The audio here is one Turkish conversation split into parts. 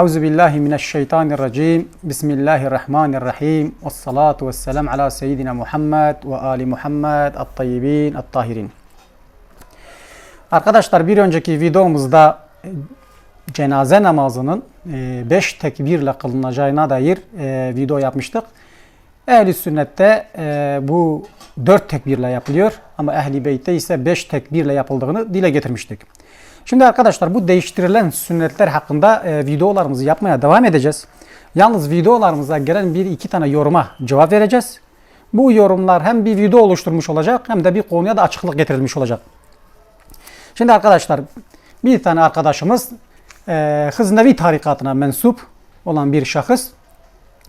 Euzu billahi mineşşeytanirracim. Bismillahirrahmanirrahim. Ves salatu vesselam ala seyyidina Muhammed ve ali Muhammed at-tayyibin at-tahirin. Arkadaşlar bir önceki videomuzda e, cenaze namazının 5 tekbirle kılınacağına dair e, video yapmıştık. Ehli sünnette e, bu 4 tekbirle yapılıyor ama ehli beytte ise 5 tekbirle yapıldığını dile getirmiştik. Şimdi arkadaşlar bu değiştirilen sünnetler hakkında e, videolarımızı yapmaya devam edeceğiz. Yalnız videolarımıza gelen bir iki tane yoruma cevap vereceğiz. Bu yorumlar hem bir video oluşturmuş olacak hem de bir konuya da açıklık getirilmiş olacak. Şimdi arkadaşlar bir tane arkadaşımız e, Hıznevi tarikatına mensup olan bir şahıs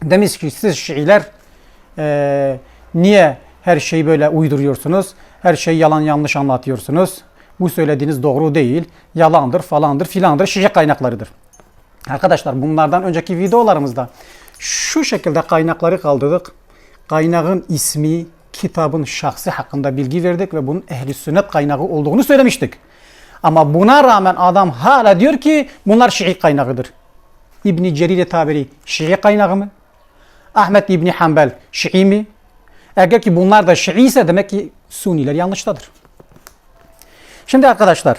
demiş ki siz Şiiler e, niye her şeyi böyle uyduruyorsunuz? Her şeyi yalan yanlış anlatıyorsunuz. Bu söylediğiniz doğru değil, yalandır falandır filandır, şişe kaynaklarıdır. Arkadaşlar bunlardan önceki videolarımızda şu şekilde kaynakları kaldırdık. Kaynağın ismi, kitabın şahsı hakkında bilgi verdik ve bunun ehli sünnet kaynağı olduğunu söylemiştik. Ama buna rağmen adam hala diyor ki bunlar Şii kaynağıdır. İbni Cerir Taberi Şii kaynağı mı? Ahmet İbni Hanbel Şii mi? Eğer ki bunlar da Şii ise demek ki Suniler yanlıştadır. Şimdi arkadaşlar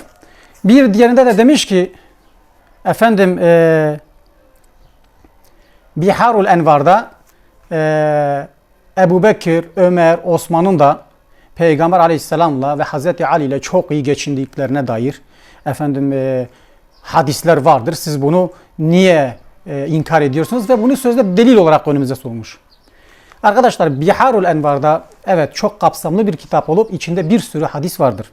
bir diğerinde de demiş ki efendim e, Biharul Envar'da e, Ebu Bekir, Ömer, Osman'ın da Peygamber Aleyhisselam'la ve Hazreti Ali ile çok iyi geçindiklerine dair efendim e, hadisler vardır. Siz bunu niye e, inkar ediyorsunuz ve bunu sözde delil olarak önümüze sunmuş. Arkadaşlar Biharul Envar'da evet çok kapsamlı bir kitap olup içinde bir sürü hadis vardır.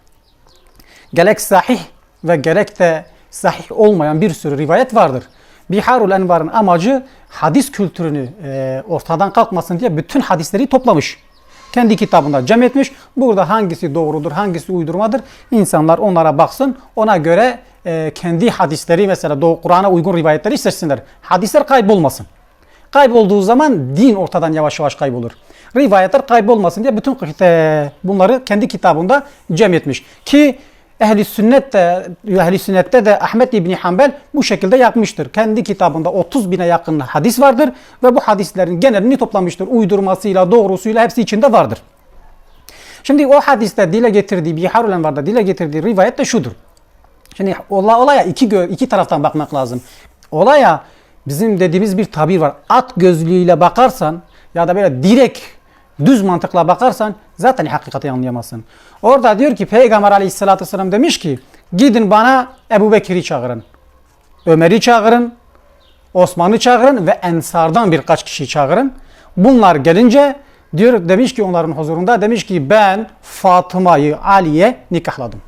Gerek sahih ve gerek de sahih olmayan bir sürü rivayet vardır. Biharul Envar'ın amacı hadis kültürünü e, ortadan kalkmasın diye bütün hadisleri toplamış. Kendi kitabında cem etmiş. Burada hangisi doğrudur, hangisi uydurmadır? İnsanlar onlara baksın. Ona göre e, kendi hadisleri mesela Doğu Kur'an'a uygun rivayetleri seçsinler. Hadisler kaybolmasın. Kaybolduğu zaman din ortadan yavaş yavaş kaybolur. Rivayetler kaybolmasın diye bütün e, bunları kendi kitabında cem etmiş. Ki Ehli sünnet de, ehli sünnette de Ahmet İbni Hanbel bu şekilde yapmıştır. Kendi kitabında 30 bine yakın hadis vardır ve bu hadislerin genelini toplamıştır. Uydurmasıyla, doğrusuyla hepsi içinde vardır. Şimdi o hadiste dile getirdiği, Biharul Envar'da dile getirdiği rivayet de şudur. Şimdi olaya iki, iki taraftan bakmak lazım. Olaya bizim dediğimiz bir tabir var. At gözlüğüyle bakarsan ya da böyle direkt düz mantıkla bakarsan zaten hakikati anlayamazsın. Orada diyor ki Peygamber aleyhissalatü vesselam demiş ki gidin bana Ebu Bekir'i çağırın. Ömer'i çağırın. Osman'ı çağırın ve Ensar'dan birkaç kişi çağırın. Bunlar gelince diyor demiş ki onların huzurunda demiş ki ben Fatıma'yı Ali'ye nikahladım.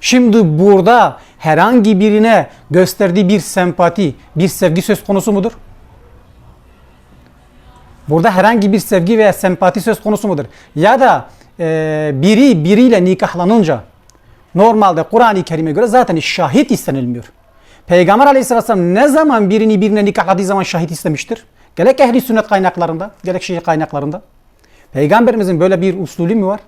Şimdi burada herhangi birine gösterdiği bir sempati, bir sevgi söz konusu mudur? Burada herhangi bir sevgi veya sempati söz konusu mudur? Ya da e, biri biriyle nikahlanınca normalde Kur'an-ı Kerim'e göre zaten şahit istenilmiyor. Peygamber aleyhisselam ne zaman birini birine nikahladığı zaman şahit istemiştir? Gerek ehli sünnet kaynaklarında, gerek şii kaynaklarında. Peygamberimizin böyle bir usulü mü var?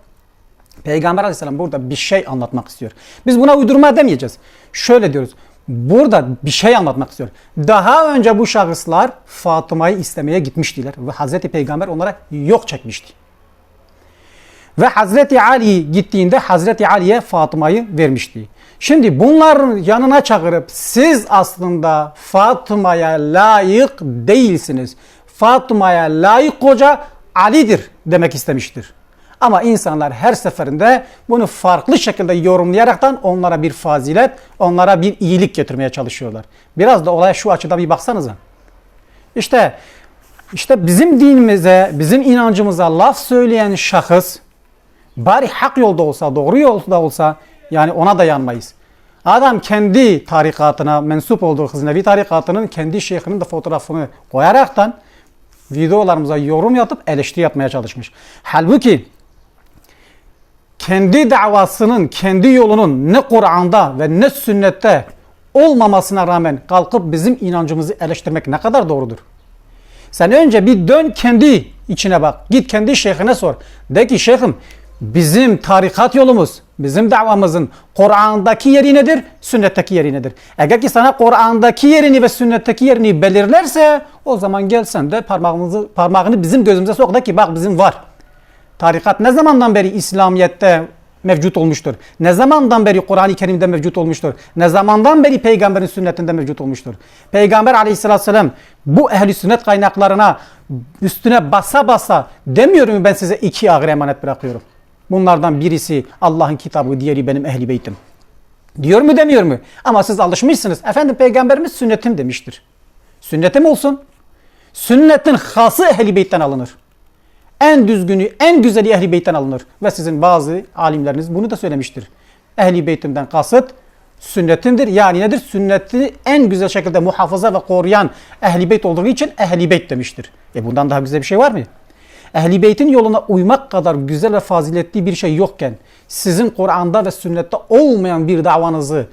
Peygamber aleyhisselam burada bir şey anlatmak istiyor. Biz buna uydurma demeyeceğiz. Şöyle diyoruz. Burada bir şey anlatmak istiyor. Daha önce bu şahıslar Fatıma'yı istemeye gitmiştiler ve Hazreti Peygamber onlara yok çekmişti. Ve Hazreti Ali gittiğinde Hazreti Ali'ye Fatıma'yı vermişti. Şimdi bunların yanına çağırıp siz aslında Fatıma'ya layık değilsiniz. Fatıma'ya layık koca Ali'dir demek istemiştir. Ama insanlar her seferinde bunu farklı şekilde yorumlayaraktan onlara bir fazilet, onlara bir iyilik getirmeye çalışıyorlar. Biraz da olaya şu açıda bir baksanıza. İşte işte bizim dinimize, bizim inancımıza laf söyleyen şahıs bari hak yolda olsa, doğru yolda olsa yani ona dayanmayız. Adam kendi tarikatına mensup olduğu Hıznevi tarikatının kendi şeyhinin de fotoğrafını koyaraktan videolarımıza yorum yapıp eleştiri yapmaya çalışmış. Halbuki kendi davasının, kendi yolunun ne Kur'an'da ve ne sünnette olmamasına rağmen kalkıp bizim inancımızı eleştirmek ne kadar doğrudur? Sen önce bir dön kendi içine bak. Git kendi şeyhine sor. De ki şeyhim Bizim tarikat yolumuz, bizim davamızın Kur'an'daki yeri nedir? Sünnetteki yeri nedir? Eğer ki sana Kur'an'daki yerini ve sünnetteki yerini belirlerse o zaman gel sen de parmağımızı, parmağını bizim gözümüze sok da ki bak bizim var. Tarikat ne zamandan beri İslamiyet'te mevcut olmuştur? Ne zamandan beri Kur'an-ı Kerim'de mevcut olmuştur? Ne zamandan beri peygamberin sünnetinde mevcut olmuştur? Peygamber aleyhissalatü vesselam bu ehli sünnet kaynaklarına üstüne basa basa demiyor mu ben size iki ağır emanet bırakıyorum. Bunlardan birisi Allah'ın kitabı, diğeri benim ehli beytim. Diyor mu demiyor mu? Ama siz alışmışsınız. Efendim peygamberimiz sünnetim demiştir. Sünnetim olsun. Sünnetin hası ehli beytten alınır. En düzgünü, en güzeli ehli beytten alınır. Ve sizin bazı alimleriniz bunu da söylemiştir. Ehli beytimden kasıt sünnetimdir. Yani nedir? Sünneti en güzel şekilde muhafaza ve koruyan ehli beyt olduğu için ehli beyt demiştir. E bundan daha güzel bir şey var mı? Ehli beytin yoluna uymak kadar güzel ve faziletli bir şey yokken sizin Kur'an'da ve sünnette olmayan bir davanızı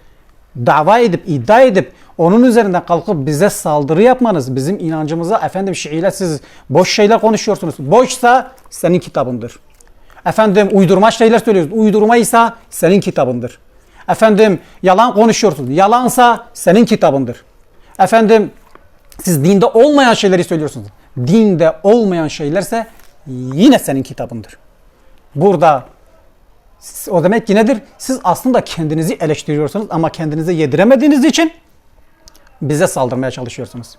dava edip iddia edip onun üzerinden kalkıp bize saldırı yapmanız bizim inancımıza efendim Şiiler siz boş şeyler konuşuyorsunuz. Boşsa senin kitabındır. Efendim uydurma şeyler söylüyorsunuz. Uydurmaysa senin kitabındır. Efendim yalan konuşuyorsunuz. Yalansa senin kitabındır. Efendim siz dinde olmayan şeyleri söylüyorsunuz. Dinde olmayan şeylerse yine senin kitabındır. Burada o demek ki nedir? Siz aslında kendinizi eleştiriyorsunuz ama kendinize yediremediğiniz için bize saldırmaya çalışıyorsunuz.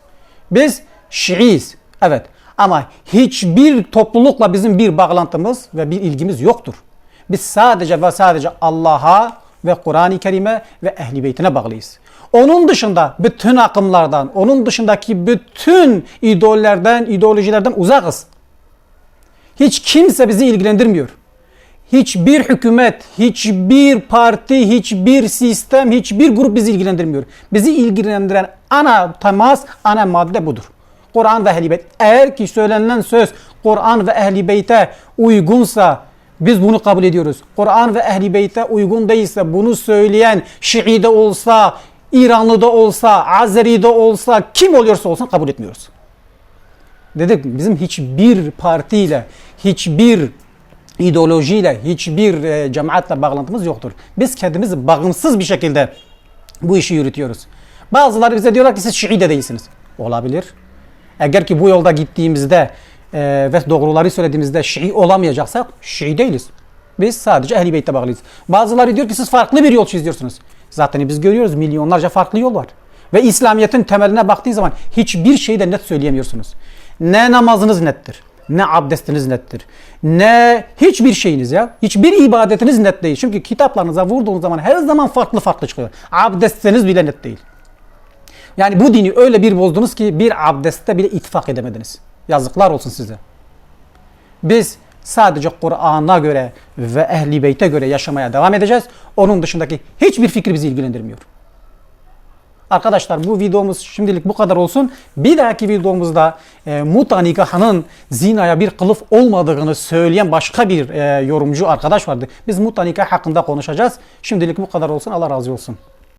Biz Şiiyiz. Evet. Ama hiçbir toplulukla bizim bir bağlantımız ve bir ilgimiz yoktur. Biz sadece ve sadece Allah'a ve Kur'an-ı Kerim'e ve Ehli Beytine bağlıyız. Onun dışında bütün akımlardan, onun dışındaki bütün idollerden, ideolojilerden uzakız. Hiç kimse bizi ilgilendirmiyor. Hiçbir hükümet, hiçbir parti, hiçbir sistem, hiçbir grup bizi ilgilendirmiyor. Bizi ilgilendiren ana temas, ana madde budur. Kur'an ve Ehl-i Beyt. Eğer ki söylenen söz Kur'an ve Ehl-i Beyt'e uygunsa biz bunu kabul ediyoruz. Kur'an ve Ehl-i Beyt'e uygun değilse bunu söyleyen Şii'de olsa, İranlı'da olsa, Azeri'de olsa, kim oluyorsa olsun kabul etmiyoruz. Dedik bizim hiçbir partiyle, hiçbir ideolojiyle, hiçbir e, cemaatle bağlantımız yoktur. Biz kendimiz bağımsız bir şekilde bu işi yürütüyoruz. Bazıları bize diyorlar ki siz Şii de değilsiniz. Olabilir. Eğer ki bu yolda gittiğimizde e, ve doğruları söylediğimizde Şii olamayacaksak Şii değiliz. Biz sadece Ehl-i Beyt'e bağlıyız. Bazıları diyor ki siz farklı bir yol çiziyorsunuz. Zaten biz görüyoruz milyonlarca farklı yol var. Ve İslamiyet'in temeline baktığı zaman hiçbir şeyi de net söyleyemiyorsunuz. Ne namazınız nettir, ne abdestiniz nettir, ne hiçbir şeyiniz ya, hiçbir ibadetiniz net değil. Çünkü kitaplarınıza vurduğunuz zaman her zaman farklı farklı çıkıyor. Abdestiniz bile net değil. Yani bu dini öyle bir bozdunuz ki bir abdestte bile ittifak edemediniz. Yazıklar olsun size. Biz sadece Kur'an'a göre ve Ehli Beyt'e göre yaşamaya devam edeceğiz. Onun dışındaki hiçbir fikir bizi ilgilendirmiyor. Arkadaşlar bu videomuz şimdilik bu kadar olsun. Bir dahaki videomuzda e, muta nikahının zinaya bir kılıf olmadığını söyleyen başka bir e, yorumcu arkadaş vardı. Biz muta nikah hakkında konuşacağız. Şimdilik bu kadar olsun. Allah razı olsun.